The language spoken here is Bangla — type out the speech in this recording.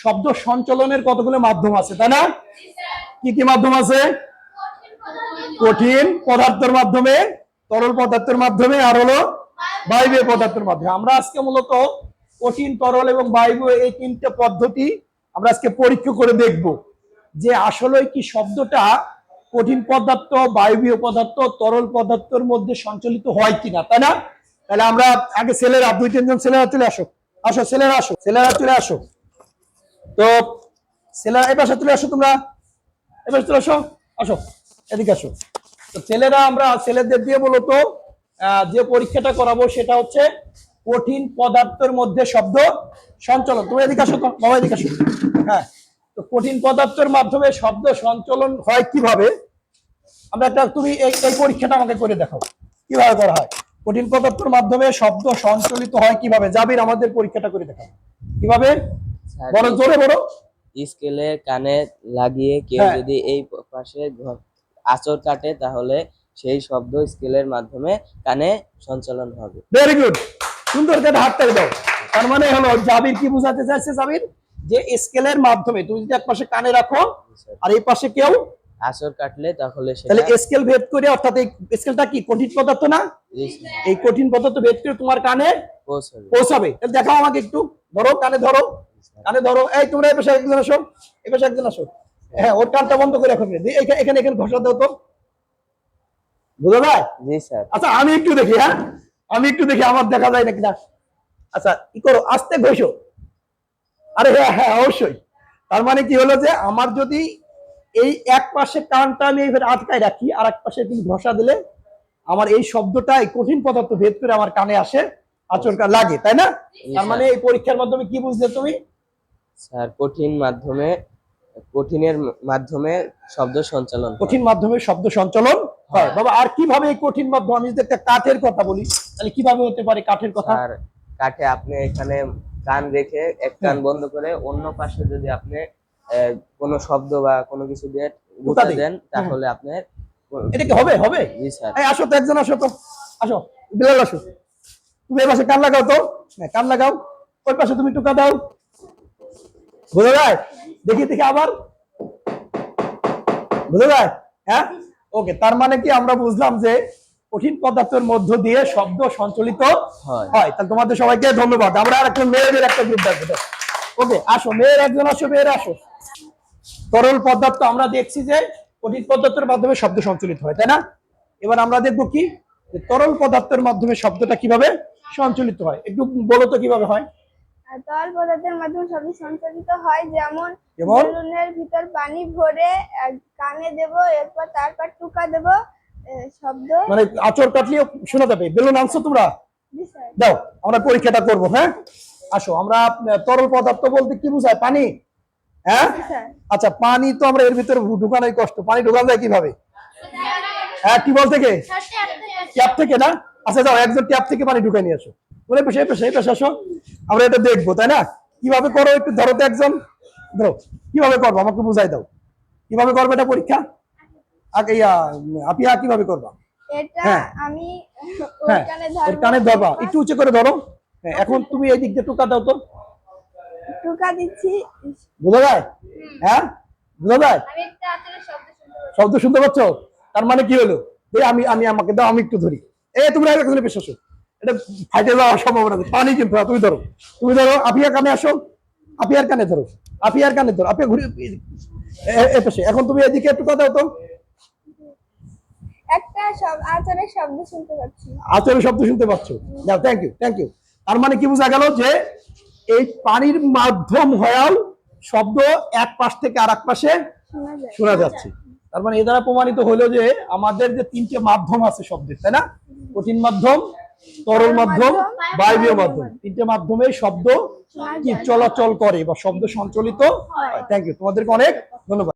শব্দ সঞ্চালনের কতগুলো মাধ্যম আছে, তাই না? কি কি মাধ্যম আছে? কঠিন পদার্থের মাধ্যমে, তরল পদার্থের মাধ্যমে, আর হলো বায়বীয় পদার্থের মাধ্যমে। আমরা আজকে মূলত কঠিন, তরল এবং বায়বীয় এই তিনটে পদ্ধতি আমরা আজকে পরীক্ষা করে দেখব যে আসলে কি শব্দটা কঠিন পদার্থ, বায়বীয় পদার্থ, তরল পদার্থের মধ্যে সঞ্চালিত হয় কিনা, তাই না? তাহলে আমরা আগে ছেলেরা, দুই, তিনজন ছেলেরা চলে আসো। আসো, ছেলেরা আসো, ছেলেরা চলে আসো। তো ছেলেরা এবার চলে আসো তোমরা। এবার চলে আসো। আসো এদিকে আসো। তো ছেলেরা আমরা ছেলেদের দিয়ে আহ, যে পরীক্ষাটা করাবো সেটা হচ্ছে কঠিন পদার্থের মধ্যে শব্দ সঞ্চালন। তুমি এদিকে আসো বাবা এদিকে আসো। হ্যাঁ তো কঠিন পদার্থের মাধ্যমে শব্দ সঞ্চালন হয় কীভাবে? আমরা একটা তুমি এই এই পরীক্ষাটা আমাকে করে দেখাও। কীভাবে করা হয়? কঠিন পদার্থের মাধ্যমে শব্দ সঞ্চালিত হয় কীভাবে? যাবির আমাদের পরীক্ষাটা করে দেখাও। কীভাবে? বড় জোরে বড় স্কেলে কানে লাগিয়ে কেউ হ্যাঁ। যদি এই পাশে আচর কাটে তাহলে সেই শব্দ স্কেলের মাধ্যমে কানে সঞ্চালন হবে। ভেরি গুড সুন্দর করে হাতটা দাও। তার মানে হলো জাবির কি বুঝাতে চাইছে জাবির? যে স্কেলের মাধ্যমে তুমি যদি এক পাশে কানে রাখো আর এই পাশে কেউ আঁচড় কাটলে তাহলে তাহলে স্কেল ভেদ করে অর্থাৎ এই স্কেলটা কি? কঠিন পদার্থ না? এই কঠিন পদার্থ ভেদ করে তোমার কানে পৌঁছাবে। তাহলে দেখাও আমাকে একটু। ধরো কানে ধরো। কানে ধরো। এই তোমরা এই পাশে একজন আসো। এই পাশে একজন আসো। হ্যাঁ ওর কানটা বন্ধ করে রাখো এখানে এখানে এখানে ঘষা দাও তো। বুঝা যায়? জি স্যার। আচ্ছা আমি একটু দেখি হ্যাঁ? আমি একটু দেখি আমার দেখা যায় নাকি না? আচ্ছা কি করো? আস্তে ঘষো। আরে হ্যাঁ হ্যাঁ অবশ্যই। তার মানে কি হলো যে আমার যদি এই এক পাশে কানটা আমি এইভাবে আটকায় রাখি আর এক পাশে তুমি ঘষা দিলে আমার এই শব্দটা এই কঠিন পদার্থ ভেদ করে আমার কানে আসে আচরকা লাগে তাই না? তার মানে এই পরীক্ষার মাধ্যমে কি বুঝলে তুমি? স্যার কঠিন মাধ্যমে কঠিনের মাধ্যমে শব্দ সঞ্চালন কঠিন মাধ্যমে শব্দ সঞ্চালন হয়। বাবা আর কীভাবে এই কঠিন মাধ্যম আমি যদি একটা কাঠের কথা বলি তাহলে কীভাবে হতে পারে কাঠের কথা? আর কাঠে আপনি এখানে কান রেখে এক কান বন্ধ করে অন্য পাশে যদি আপনি কোনো শব্দ বা কোনো কিছু দিয়ে দিই। দেন। তাহলে আপনার এটা কি হবে? হবে? জি স্যার। এই আসো তো একজন আসো তো। আসো বিলাল আসো। তুমি এই পাশে কান লাগাও তো। হ্যাঁ কান লাগাও। ওই পাশে তুমি টুকা দাও। বুঝা যায়? দেখি দেখি আবার। বুঝা যায়? হ্যাঁ? ওকে তার মানে কি আমরা বুঝলাম যে কঠিন পদার্থের মধ্য দিয়ে শব্দ সঞ্চালিত হয়। হয়। তাহলে তোমাদের সবাইকে ধন্যবাদ। আমরা আর একটা মেয়েদের একটা গ্রুপ দেখব ওকে আসো মেয়ের একজন আসো মেয়ের আসো। তরল পদার্থ আমরা দেখছি যে কঠিন পদার্থের মাধ্যমে শব্দ সঞ্চালিত হয় তাই না? এবার আমরা দেখব কি? তরল পদার্থের মাধ্যমে শব্দটা কীভাবে সঞ্চালিত হয়? একটু বলো তো কীভাবে হয়? তরল পদার্থের মাধ্যমে শব্দ সঞ্চালিত হয় যেমন যেমন? বেলুনের ভিতর পানি ভরে কানে দেব এরপর তারপর টুকা দেব শব্দ। মানে আচর কাটলে শোনা যাবে। বেলুন আনছো তোমরা? দাও আমরা পরীক্ষাটা করব হ্যাঁ? আসো আমরা তরল পদার্থ বলতে কি বুঝায়? পানি। হ্যাঁ? আচ্ছা পানি তো আমরা এর ভিতরে ঢুকানোই কষ্ট। পানি ঢুকানো যায় কীভাবে? হ্যাঁ টিউবওয়েল থেকে? ট্যাপ থেকে না? আচ্ছা যাও একজন ট্যাপ থেকে পানি ঢুকাই নিয়ে আসো। বলে পেশে পেশে পেশে আসো। আমরা এটা দেখব তাই না? কীভাবে করো একটু ধরো তো একজন। ধরো কীভাবে করব? আমাকে বুঝাই দাও। কীভাবে করবে এটা পরীক্ষা? আগে ইয়া, আপিয়া কীভাবে করবা? এটা হ্যাঁ। আমি হ্যাঁ কানে ধরবা। একটু উঁচু করে ধরো। হ্যাঁ, এখন তুমি এই দিক দিয়ে টুকা দাও তো। টুকা দিচ্ছি। বোঝা যায় হ্যাঁ? বোঝা যায় শব্দ শুনতে পাচ্ছি। তার মানে কি হলো? আমি আমি আমাকে দাও আমি একটু ধরি। এ পেশ এটা ফাইটে যাওয়ার সম্ভাবনা পানি কিন্তু তুমি ধরো। তুমি ধরো আপিয়ার কানে আসো। আপিয়ার কানে ধরো। আপিয়ার কানে ধরো। আপিয়া ঘুরে এখন তুমি এদিকে একটু কথা দাও তো। একটা শব শব্দ শুনতে পাচ্ছি। আচরের শব্দ শুনতে পাচ্ছ? যাও থ্যাংক ইউ থ্যাংক ইউ তার মানে কি বোঝা গেল যে এই পানির মাধ্যম হয়াল শব্দ এক পাশ থেকে আর এক পাশে শোনা যাচ্ছে। তার মানে এ দ্বারা প্রমাণিত হলো যে আমাদের যে তিনটে মাধ্যম আছে শব্দের তাই না? কঠিন মাধ্যম তরল মাধ্যম বায়বীয় মাধ্যম। তিনটে মাধ্যমে শব্দ কি চলাচল করে বা শব্দ সঞ্চলিত থ্যাংক ইউ তোমাদেরকে অনেক ধন্যবাদ।